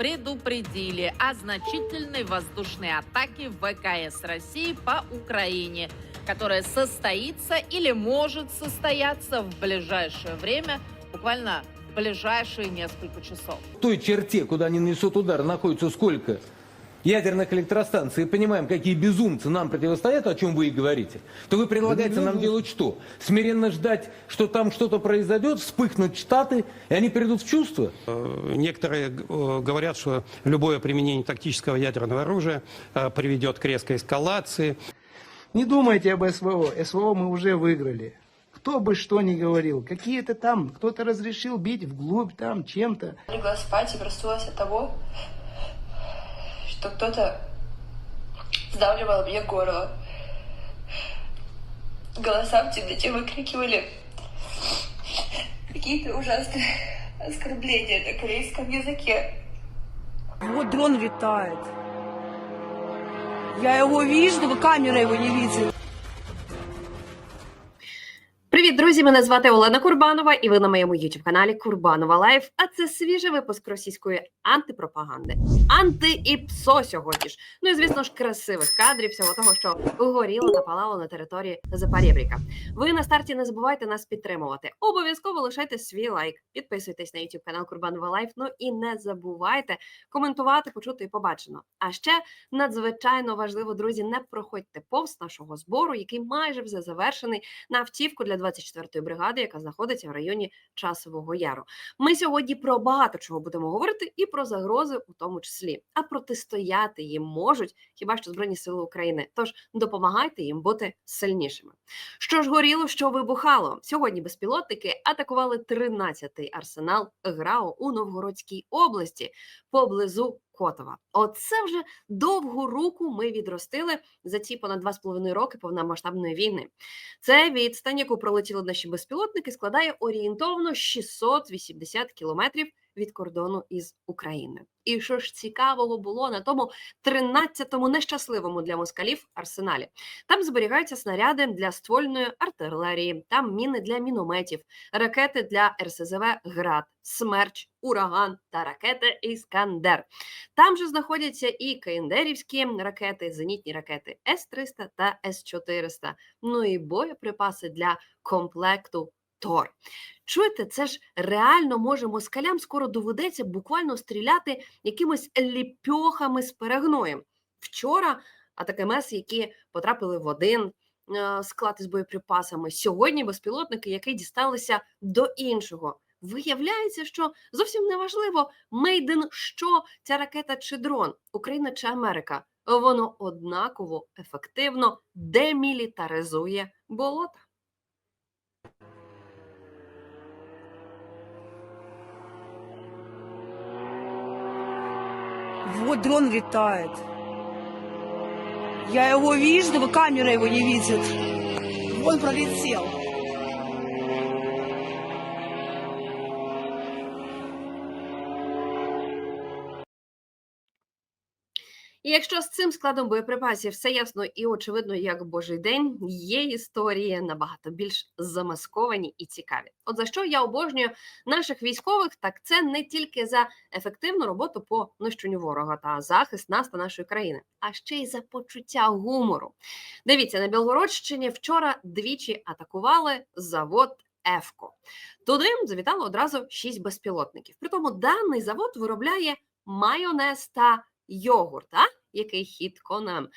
предупредили о значительной воздушной атаке ВКС России по Украине, которая состоится или может состояться в ближайшее время, буквально в ближайшие несколько часов. В той черте, куда они несут удар, находится сколько ядерных электростанций, и понимаем, какие безумцы нам противостоят, о чем вы и говорите, то вы предлагаете нам делать что? Смиренно ждать, что там что-то произойдет, вспыхнут Штаты, и они придут в чувство? Э, Некоторые э, говорят, что любое применение тактического ядерного оружия э, приведет к резкой эскалации. Не думайте об СВО. СВО мы уже выиграли. Кто бы что ни говорил, какие-то там, кто-то разрешил бить вглубь там чем-то. Легла спать и проснулась от того, что кто-то сдавливал мне горло. Голоса в темноте выкрикивали какие-то ужасные оскорбления на корейском языке. Вот дрон летает. Я его вижу, но камера его не видит. Привіт, друзі! Мене звати Олена Курбанова, і ви на моєму youtube каналі Курбанова Лайф. А це свіжий випуск російської антипропаганди. Анти і ПСО сьогодні ж. Ну і звісно ж, красивих кадрів всього того, що горіло та палало на території Запорєбріка. Ви на старті не забувайте нас підтримувати. Обов'язково лишайте свій лайк, підписуйтесь на youtube канал Курбанова Лайф. Ну і не забувайте коментувати, почути і побачено. А ще надзвичайно важливо, друзі, не проходьте повз нашого збору, який майже вже завершений на автівку для 24-ї бригади, яка знаходиться в районі Часового Яру. Ми сьогодні про багато чого будемо говорити, і про загрози у тому числі. А протистояти їм можуть хіба що Збройні Сили України. Тож допомагайте їм бути сильнішими. Що ж горіло, що вибухало сьогодні. Безпілотники атакували 13-й арсенал ГРАО у Новгородській області поблизу Котова. Оце вже довгу руку ми відростили за ці понад два з половиною роки повномасштабної війни. Це відстань, яку пролетіли наші безпілотники, складає орієнтовно 680 кілометрів від кордону із Україною. І що ж цікавого було на тому 13-му нещасливому для москалів арсеналі? Там зберігаються снаряди для ствольної артилерії, там міни для мінометів, ракети для РСЗВ ГРАД, Смерч, Ураган та ракети Іскандер. Там же знаходяться і каєндерівські ракети, зенітні ракети С-300 та С-400, ну і боєприпаси для комплекту Тор. Чуєте, це ж реально може москалям скоро доведеться буквально стріляти якимось ліпьохами з перегноєм. Вчора атакамес, які потрапили в один е, склад із боєприпасами. Сьогодні безпілотники, які дісталися до іншого. Виявляється, що зовсім не важливо, мейден що ця ракета чи дрон, Україна чи Америка. Воно однаково ефективно демілітаризує болота. Вот дрон летает. Я его вижу, но камера его не видит. Он пролетел. І якщо з цим складом боєприпасів все ясно і очевидно, як божий день, є історії набагато більш замасковані і цікаві. От за що я обожнюю наших військових, так це не тільки за ефективну роботу по нищенню ворога та захист нас та нашої країни, а ще й за почуття гумору. Дивіться, на Білгородщині вчора двічі атакували завод. Евко туди завітало одразу шість безпілотників. Притому даний завод виробляє майонез та йогурт, а? який хітко нам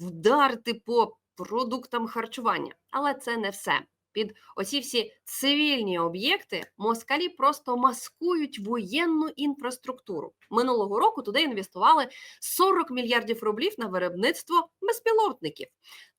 вдарити по продуктам харчування. Але це не все. Під оці всі цивільні об'єкти москалі просто маскують воєнну інфраструктуру. Минулого року туди інвестували 40 мільярдів рублів на виробництво безпілотників.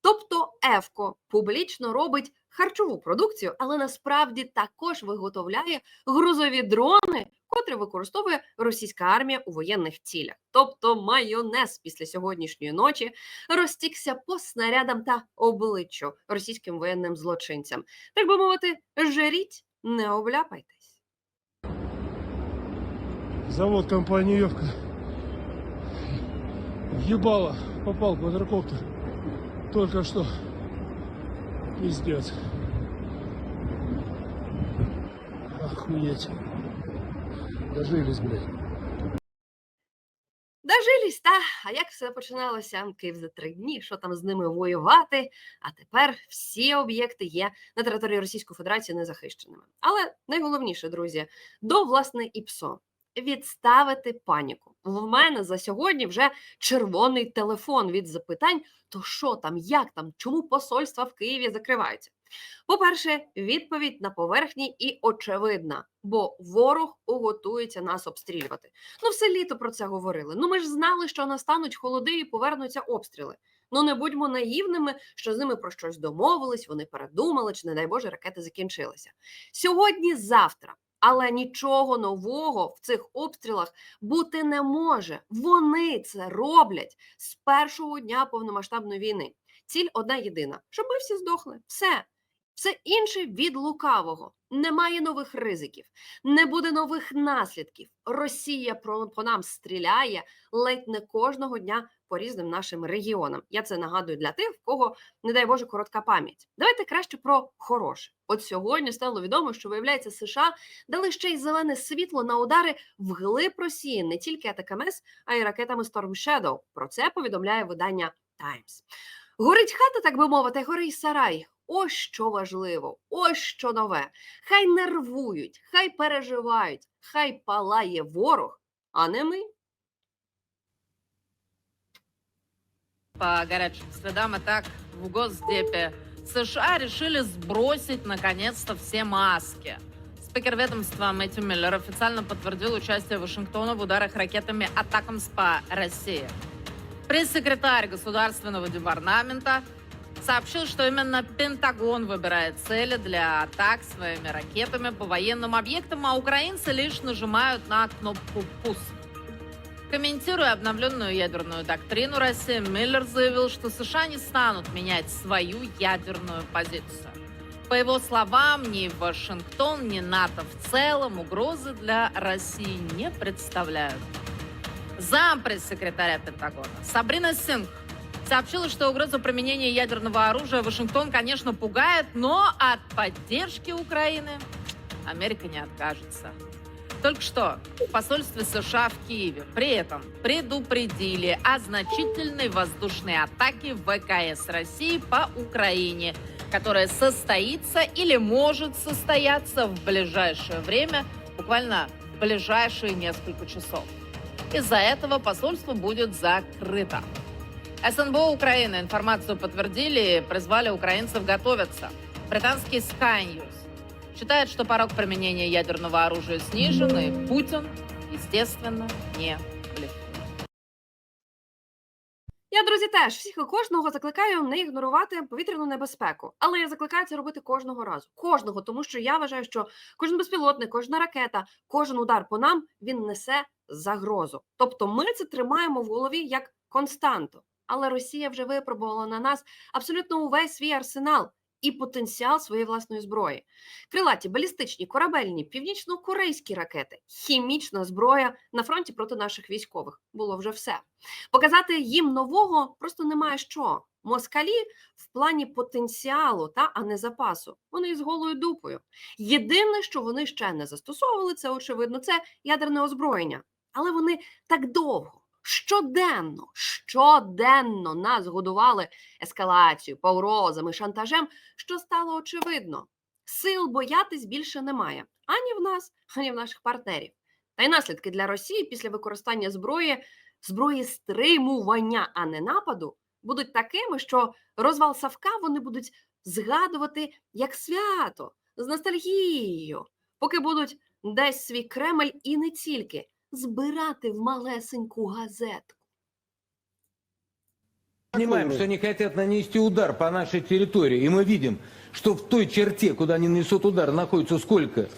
Тобто ЕФКО публічно робить харчову продукцію, але насправді також виготовляє грузові дрони, котрі використовує російська армія у воєнних цілях. Тобто майонез після сьогоднішньої ночі розтікся по снарядам та обличчю російським воєнним злочинцям. Так би мовити, жеріть, не обляпайтесь. Завод компании Евка. Ебало, попал квадрокоптер. Только что. Пиздец. Охуеть. Дожились, блядь. Дожились, та а як все починалося? Київ за три дні, що там з ними воювати? А тепер всі об'єкти є на території Російської Федерації незахищеними. Але найголовніше, друзі, до власне ІПСО відставити паніку. В мене за сьогодні вже червоний телефон від запитань: то що там, як там, чому посольства в Києві закриваються? По-перше, відповідь на поверхні і очевидна, бо ворог готується нас обстрілювати. Ну, все літо про це говорили. Ну, ми ж знали, що настануть холоди і повернуться обстріли. Ну, не будьмо наївними, що з ними про щось домовились, вони передумали, чи, не дай Боже, ракети закінчилися. Сьогодні, завтра. Але нічого нового в цих обстрілах бути не може. Вони це роблять з першого дня повномасштабної війни. Ціль одна єдина: щоб ми всі здохли. Все. Все інше від лукавого. Немає нових ризиків, не буде нових наслідків. Росія по нам стріляє ледь не кожного дня по різним нашим регіонам. Я це нагадую для тих, в кого, не дай Боже, коротка пам'ять. Давайте краще про хороше. От сьогодні стало відомо, що виявляється, США дали ще й зелене світло на удари вглиб Росії, не тільки атакамс, а й ракетами Storm Shadow. Про це повідомляє видання Times. Горить хата, так би мовити, горить сарай. Ось що важливо, ось що нове. Хай нервують, хай переживають, хай палає ворог, а не ми. По горячим следам атак в Госдепе США решили сбросить наконец-то все маски. Спикер ведомства Мэтью Миллер официально подтвердил участие Вашингтона в ударах ракетами «Атакамс» по России. Пресс-секретарь Государственного департамента сообщил, что именно Пентагон выбирает цели для атак своими ракетами по военным объектам, а украинцы лишь нажимают на кнопку «Пуск». Комментируя обновленную ядерную доктрину России, Миллер заявил, что США не станут менять свою ядерную позицию. По его словам, ни Вашингтон, ни НАТО в целом угрозы для России не представляют. Зам пресс-секретаря Пентагона Сабрина Синг сообщила, что угроза применения ядерного оружия Вашингтон, конечно, пугает, но от поддержки Украины Америка не откажется. Только что в посольстве США в Киеве при этом предупредили о значительной воздушной атаке ВКС России по Украине, которая состоится или может состояться в ближайшее время, буквально в ближайшие несколько часов. Из-за этого посольство будет закрыто. СНБО Украины информацию подтвердили и призвали украинцев готовиться. Британский Sky News считает, что порог применения ядерного оружия снижен, и Путин, естественно, не. Я, друзі, теж всіх і кожного закликаю не ігнорувати повітряну небезпеку. Але я закликаю це робити кожного разу. Кожного, тому що я вважаю, що кожен безпілотник, кожна ракета, кожен удар по нам він несе загрозу. Тобто ми це тримаємо в голові як константу. Але Росія вже випробувала на нас абсолютно увесь свій арсенал і потенціал своєї власної зброї. Крилаті, балістичні, корабельні, північно-корейські ракети, хімічна зброя на фронті проти наших військових. Було вже все. Показати їм нового просто немає що. Москалі в плані потенціалу, та а не запасу. Вони із голою дупою. Єдине, що вони ще не застосовували, це очевидно, це ядерне озброєння. Але вони так довго. Щоденно, щоденно нас годували ескалацією, погрозами, шантажем, що стало очевидно. Сил боятись більше немає ані в нас, ані в наших партнерів. Та й наслідки для Росії після використання зброї, зброї стримування, а не нападу, будуть такими, що розвал Савка вони будуть згадувати як свято з ностальгією, поки будуть десь свій Кремль і не тільки збирати в малесеньку газетку. Понимаем, что они хотят нанести удар по нашей территории, и мы видим, что в той черте, куда они несут удар, находится сколько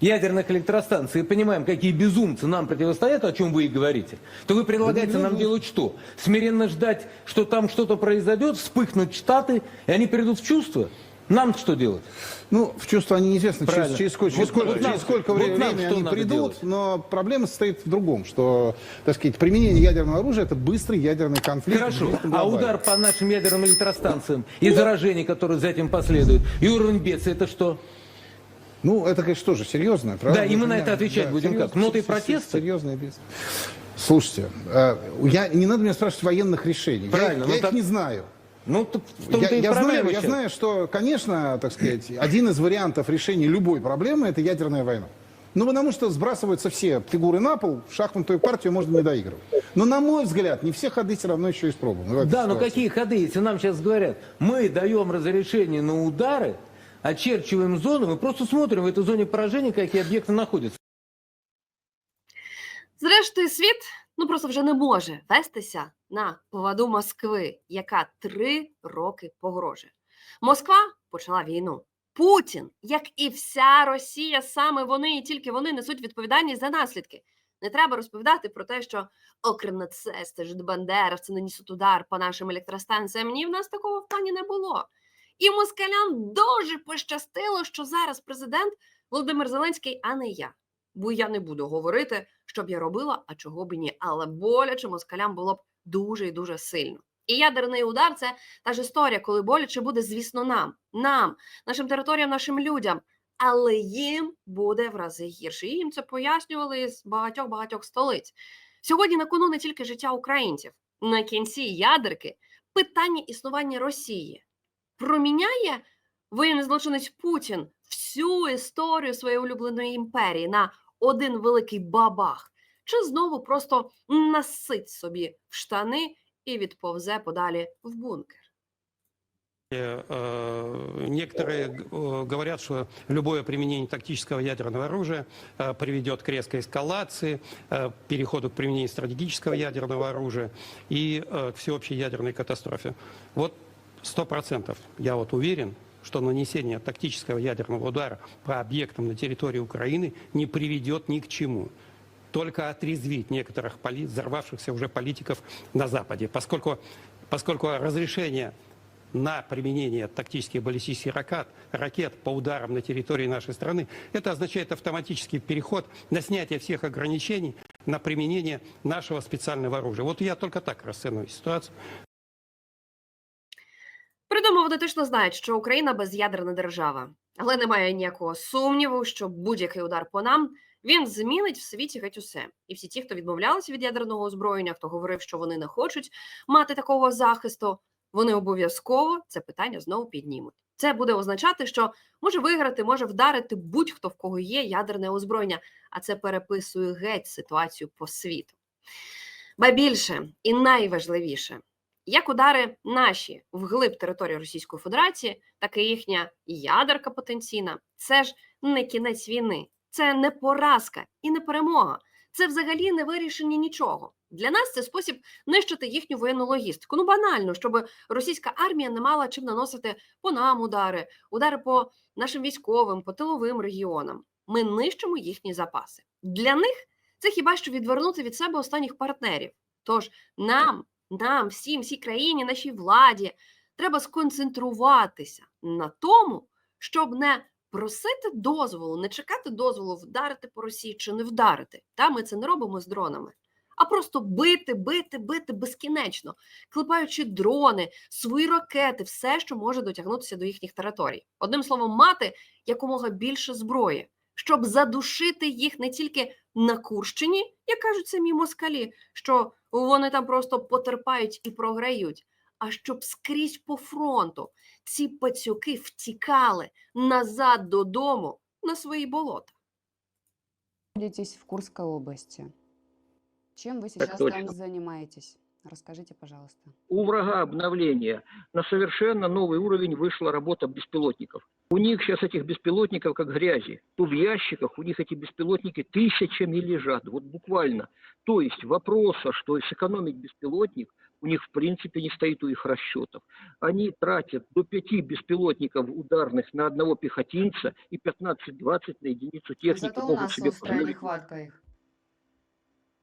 ядерных электростанций, и понимаем, какие безумцы нам противостоят, о чем вы и говорите, то вы предлагаете нам делать что? Смиренно ждать, что там что-то произойдет, вспыхнут Штаты, и они придут в чувство? Нам что делать? Ну, в чувство они неизвестно, через, Правильно. через сколько, через Вот- сколько, нам- через сколько вот времени нам они придут, делать? но проблема состоит в другом, что, так сказать, применение ядерного оружия это быстрый ядерный конфликт. Хорошо, а удар по нашим ядерным электростанциям и заражение, которое за этим последует, и уровень бедствия, это что? Ну, это, конечно, тоже серьезно, правда? Да, и мы на это отвечать будем как? серьезно, се- се- протеста? Серьезное бедствие. Слушайте, э, я, не надо меня спрашивать военных решений. Я- Правильно, я, ну их так- не знаю. Ну, в Я, том-то и я знаю, я знаю, что, конечно, так сказать, один из вариантов решения любой проблемы – это ядерная война. Ну, потому что сбрасываются все фигуры на пол, в шахматную партию можно не доигрывать. Но, на мой взгляд, не все ходы все равно еще этой Да, но ситуации. какие ходы, если нам сейчас говорят, мы даем разрешение на удары, очерчиваем зону, мы просто смотрим в этой зоне поражения, какие объекты находятся. Зрештою, світ ну просто вже не може вестися на поводу Москви, яка три роки погрожує. Москва почала війну. Путін, як і вся Росія, саме вони і тільки вони несуть відповідальність за наслідки. Не треба розповідати про те, що окрім нацисти, жидбандеровці нанесуть удар по нашим електростанціям. Ні, в нас такого в плані не було. І москалям дуже пощастило, що зараз президент Володимир Зеленський, а не я. Бо я не буду говорити, що б я робила, а чого б ні. Але боляче москалям було б дуже і дуже сильно. І ядерний удар це та ж історія, коли боляче буде, звісно, нам, нам, нашим територіям, нашим людям. Але їм буде в рази гірше. І їм це пояснювали з багатьох багатьох столиць. Сьогодні на кону не тільки життя українців. На кінці ядерки питання існування Росії проміняє воєнний злочинець Путін всю історію своєї улюбленої імперії на один великий бабах, чи знову просто насить собі в штани і відповзе подалі в бункер. Э, Некоторые э, говорят, что любое применение тактического ядерного оружия э, приведет к резкой эскалации, э, переходу к применению стратегического ядерного оружия и э, к всеобщей ядерной катастрофе. Вот сто процентов я вот уверен, что нанесение тактического ядерного удара по объектам на территории Украины не приведет ни к чему только отрезвить некоторых поли- взорвавшихся уже политиков на Западе, поскольку, поскольку разрешение на применение тактических баллистических ракет, ракет по ударам на территории нашей страны, это означает автоматический переход на снятие всех ограничений на применение нашего специального оружия. Вот я только так расцениваю ситуацию. Придумав вони точно знають, що Україна без'ядерна держава, але немає ніякого сумніву, що будь-який удар по нам він змінить в світі геть усе. І всі ті, хто відмовлялися від ядерного озброєння, хто говорив, що вони не хочуть мати такого захисту, вони обов'язково це питання знову піднімуть. Це буде означати, що може виграти, може вдарити будь-хто в кого є ядерне озброєння, а це переписує геть ситуацію по світу. Ба більше і найважливіше, як удари наші вглиб території Російської Федерації, так і їхня ядерка потенційна, це ж не кінець війни, це не поразка і не перемога. Це взагалі не вирішення нічого. Для нас це спосіб нищити їхню воєнну логістику. Ну банально, щоб російська армія не мала чим наносити по нам удари, удари по нашим військовим, по тиловим регіонам. Ми нищимо їхні запаси. Для них це хіба що відвернути від себе останніх партнерів. Тож нам, нам, всім, всій країні, нашій владі треба сконцентруватися на тому, щоб не просити дозволу, не чекати дозволу вдарити по Росії чи не вдарити. Та ми це не робимо з дронами. А просто бити, бити, бити безкінечно, клепаючи дрони, свої ракети, все, що може дотягнутися до їхніх територій. Одним словом, мати якомога більше зброї, щоб задушити їх не тільки на Курщині, як кажуть самі москалі, що вони там просто потерпають і програють, а щоб скрізь по фронту ці пацюки втікали назад додому на свої болота. в Курской области. Чем вы сейчас там точно. занимаетесь? Расскажите, пожалуйста. У врага обновление. На совершенно новый уровень вышла работа беспилотников. У них сейчас этих беспилотников как грязи. То в ящиках у них эти беспилотники тысячами лежат. Вот буквально. То есть вопроса, что сэкономить беспилотник, у них в принципе не стоит у их расчетов. Они тратят до пяти беспилотников ударных на одного пехотинца и 15-20 на единицу техники Зато у нас себе острая позволить. нехватка их.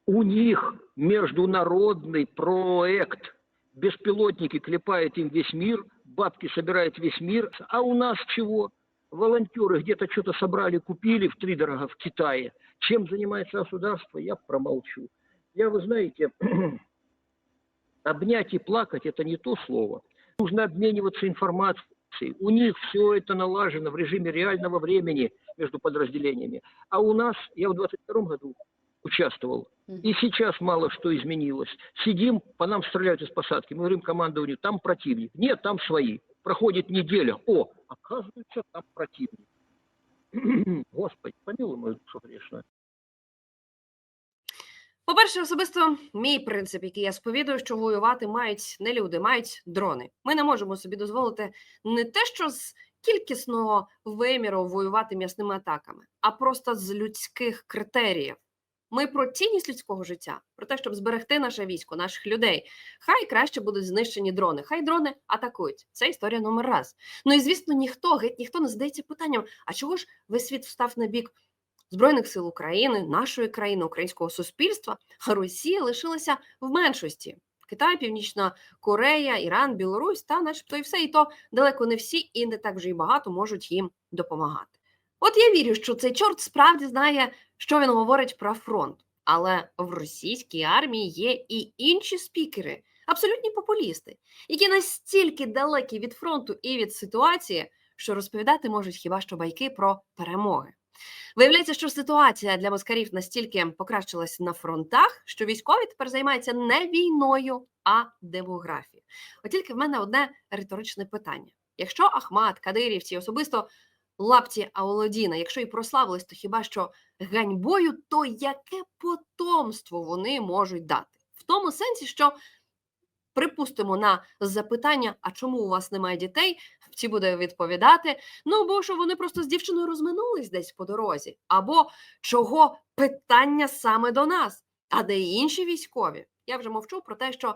У них международный проект. Беспилотники клепает им весь мир, бабки собирает весь мир. А у нас чего? Волонтеры где-то что-то собрали, купили в дорого в Китае. Чем занимается государство, я промолчу. Я, вы знаете, обнять и плакать – это не то слово. Нужно обмениваться информацией. У них все это налажено в режиме реального времени между подразделениями. А у нас, я в 22 году участвовал. И сейчас мало что изменилось. Сидим, по нам стреляют из посадки. Мы говорим командованию, там противник. Нет, там свои. Проходит неделя. О, оказывается, там противник. Господи, помилуй мою душу грешную. По-перше, особисто мій принцип, який я сповідую, що воювати мають не люди, мають дрони. Ми не можемо собі дозволити не те, що з кількісного виміру воювати м'ясними атаками, а просто з людських критеріїв. Ми про цінність людського життя, про те, щоб зберегти наше військо, наших людей. Хай краще будуть знищені дрони, хай дрони атакують. Це історія номер раз. Ну і звісно, ніхто геть ніхто не задається питанням: а чого ж весь світ встав на бік Збройних сил України, нашої країни, українського суспільства, а Росія лишилася в меншості. Китай, Північна Корея, Іран, Білорусь та, начебто, і все, і то далеко не всі, і не так вже й багато можуть їм допомагати. От я вірю, що цей чорт справді знає, що він говорить про фронт. Але в російській армії є і інші спікери, абсолютні популісти, які настільки далекі від фронту і від ситуації, що розповідати можуть хіба що байки про перемоги. Виявляється, що ситуація для москалів настільки покращилась на фронтах, що військові тепер займаються не війною, а демографією. От тільки в мене одне риторичне питання: якщо Ахмат, Кадирівці, особисто лапті Аолодіна, якщо і прославились, то хіба що ганьбою, то яке потомство вони можуть дати? В тому сенсі, що припустимо на запитання, а чому у вас немає дітей, ці буде відповідати: ну бо що вони просто з дівчиною розминулись десь по дорозі, або чого питання саме до нас, а де інші військові. Я вже мовчу про те, що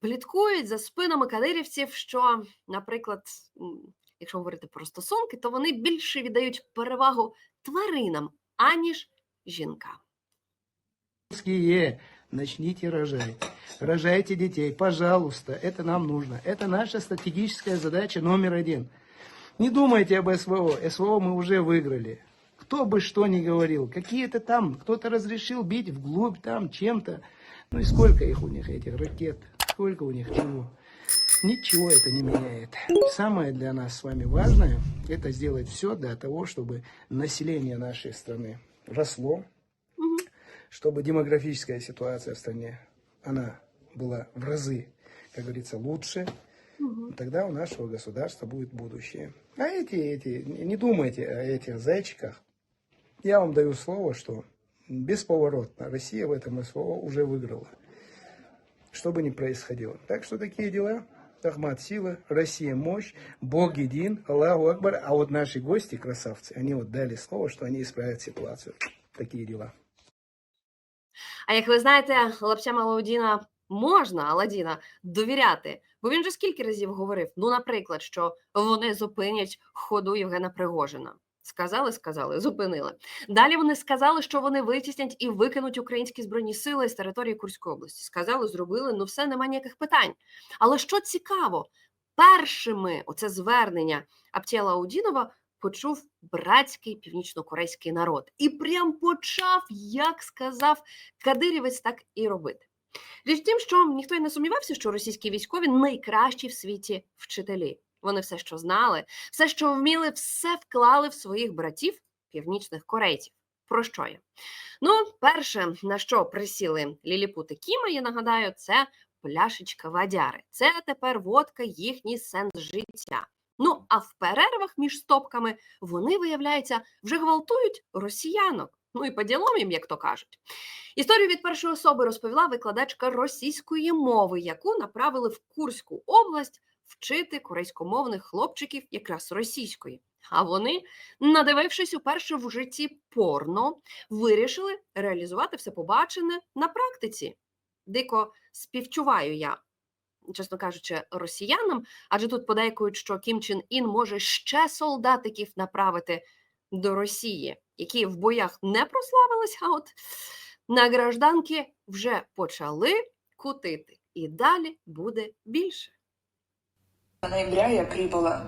пліткують за спинами кадирівців, що, наприклад, якщо говорити про стосунки, то вони більше віддають перевагу тваринам, аніж жінкам. Русские, начните рожать. Рожайте детей, пожалуйста, это нам нужно. Это наша стратегическая задача номер один. Не думайте об СВО, СВО мы уже выиграли. Кто бы что ни говорил, какие-то там, кто-то разрешил бить вглубь там чем-то. Ну и сколько их у них, этих ракет, сколько у них чего. Ничего это не меняет. Самое для нас с вами важное, это сделать все для того, чтобы население нашей страны росло, чтобы демографическая ситуация в стране, она была в разы, как говорится, лучше, тогда у нашего государства будет будущее. А эти, эти, не не думайте о этих зайчиках. Я вам даю слово, что бесповоротно Россия в этом СВО уже выиграла. Что бы ни происходило. Так что такие дела. Ахмат сила, Россия мощь, Бог един, Аллаху Акбар. А вот наши гости, красавцы, они вот дали слово, что они исправят ситуацию. Такие дела. А як ви знаєте, лапцям Алаудіна можна Аладіна довіряти, бо він же скільки разів говорив: ну, наприклад, що вони зупинять ходу Євгена Пригожина. Сказали, сказали, зупинили. Далі вони сказали, що вони витіснять і викинуть українські збройні сили з території Курської області. Сказали, зробили, ну все, немає ніяких питань. Але що цікаво, першими оце звернення Аптєла Аудінова почув братський північно-корейський народ і прям почав, як сказав Кадирівець, так і робити. Річ в що ніхто й не сумнівався, що російські військові найкращі в світі вчителі. Вони все, що знали, все, що вміли, все вклали в своїх братів північних корейців. Про що я? Ну, перше, на що присіли ліліпути Кіма, я нагадаю, це пляшечка вадяри. Це тепер водка їхній сенс життя. Ну, а в перервах між стопками вони, виявляється, вже гвалтують росіянок. Ну і по ділом їм, як то кажуть. Історію від першої особи розповіла викладачка російської мови, яку направили в Курську область вчити корейськомовних хлопчиків якраз російської. А вони, надивившись уперше в житті порно, вирішили реалізувати все побачене на практиці. Дико співчуваю я, чесно кажучи, росіянам, адже тут подейкують, що Кім Чен Ін може ще солдатиків направити до Росії, які в боях не прославились, а от на гражданки вже почали кутити. І далі буде більше. Ноября я прибыла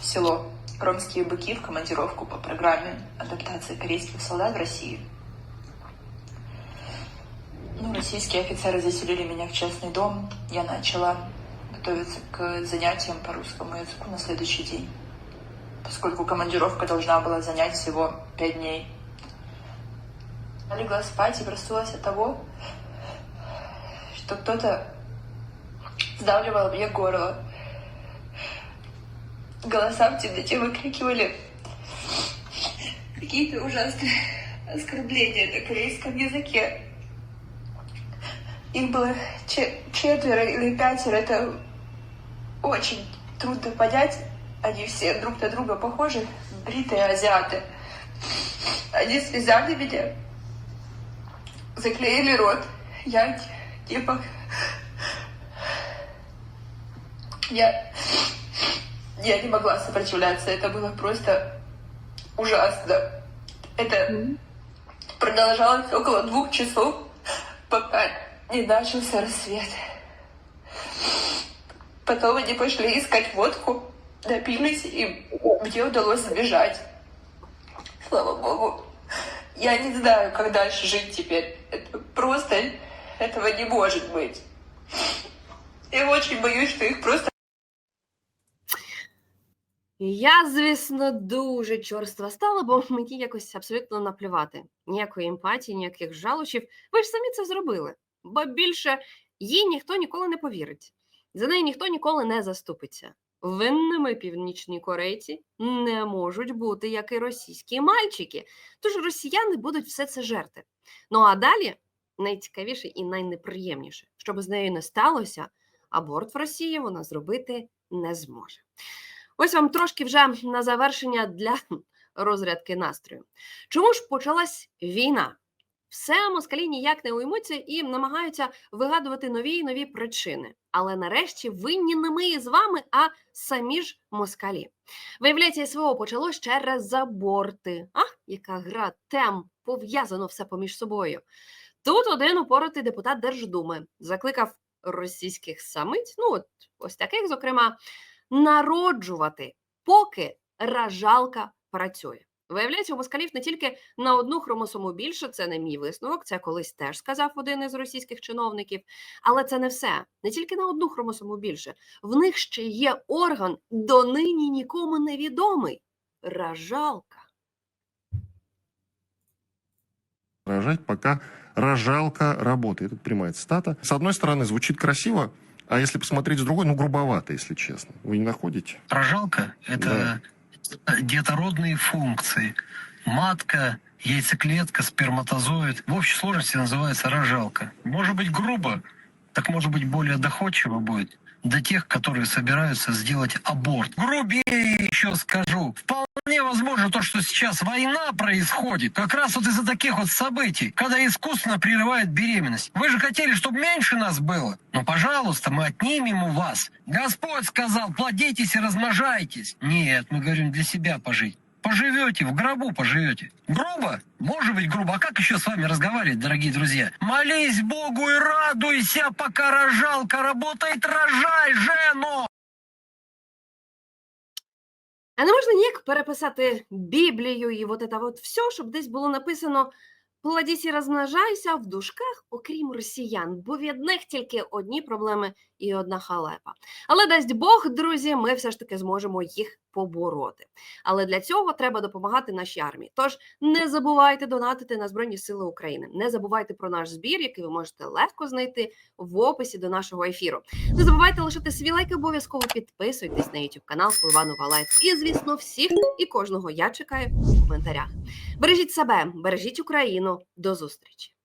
в село Ромские быки в командировку по программе адаптации корейских солдат в России. Ну, российские офицеры заселили меня в частный дом. Я начала готовиться к занятиям по русскому языку на следующий день, поскольку командировка должна была занять всего пять дней. Я легла спать и проснулась от того, что кто-то сдавливал мне горло. Голоса в темноте выкрикивали какие-то ужасные оскорбления на корейском языке. Их было че- четверо или пятеро. Это очень трудно понять. Они все друг на друга похожи, бритые азиаты. Они связали меня, заклеили рот. Я типа... Я... Я не могла сопротивляться. Это было просто ужасно. Это продолжалось около двух часов, пока не начался рассвет. Потом они пошли искать водку, напились, и мне удалось сбежать. Слава богу. Я не знаю, как дальше жить теперь. Это просто этого не может быть. Я очень боюсь, что их просто Я, звісно, дуже чорства стала, бо мені якось абсолютно наплювати. Ніякої емпатії, ніяких жалощів. Ви ж самі це зробили. Бо більше їй ніхто ніколи не повірить. За неї ніхто ніколи не заступиться. Винними північні корейці не можуть бути, як і російські мальчики. Тож росіяни будуть все це жерти. Ну а далі найцікавіше і найнеприємніше, щоб з нею не сталося, аборт в Росії вона зробити не зможе. Ось вам трошки вже на завершення для розрядки настрою. Чому ж почалась війна? Все москалі ніяк не уймуться і намагаються вигадувати нові і нові причини. Але нарешті винні не ми з вами, а самі ж москалі. Виявляється, СВО почалось через аборти. А, яка гра тем пов'язано все поміж собою. Тут один упоротий депутат Держдуми закликав російських самиць, ну от ось таких, зокрема, народжувати, поки ражалка працює. Виявляється, у москалів не тільки на одну хромосому більше, це не мій висновок, це колись теж сказав один із російських чиновників. Але це не все. Не тільки на одну хромосому більше. В них ще є орган, донині нікому невідомий ражалка. рожать, пока рожалка работает. Это прямая цитата. С одной стороны, звучит красиво, а если посмотреть с другой, ну, грубовато, если честно. Вы не находите? Рожалка – это детородные функции. Матка, яйцеклетка, сперматозоид. В общей сложности называется рожалка. Может быть грубо, так может быть более доходчиво будет до тех, которые собираются сделать аборт. Грубее еще скажу. Вполне возможно то, что сейчас война происходит, как раз вот из-за таких вот событий, когда искусственно прерывает беременность. Вы же хотели, чтобы меньше нас было? Ну, пожалуйста, мы отнимем у вас. Господь сказал, плодитесь и размножайтесь. Нет, мы говорим для себя пожить. Поживете, в гробу поживете. Грубо? Может быть грубо. А как еще с вами разговаривать, дорогие друзья? Молись Богу и радуйся, пока рожалка работает, рожай, жену! А не можна ніяк переписати Біблію і от це от все, щоб десь було написано «Плодись і розмножайся в дужках, окрім росіян, бо від них тільки одні проблеми і одна халепа. Але дасть Бог, друзі, ми все ж таки зможемо їх побороти. Але для цього треба допомагати нашій армії. Тож не забувайте донатити на Збройні Сили України. Не забувайте про наш збір, який ви можете легко знайти в описі до нашого ефіру. Не забувайте лишити свій лайк, обов'язково підписуйтесь на YouTube канал Іванова Лайф. І, звісно, всіх і кожного я чекаю у коментарях. Бережіть себе, бережіть Україну. До зустрічі!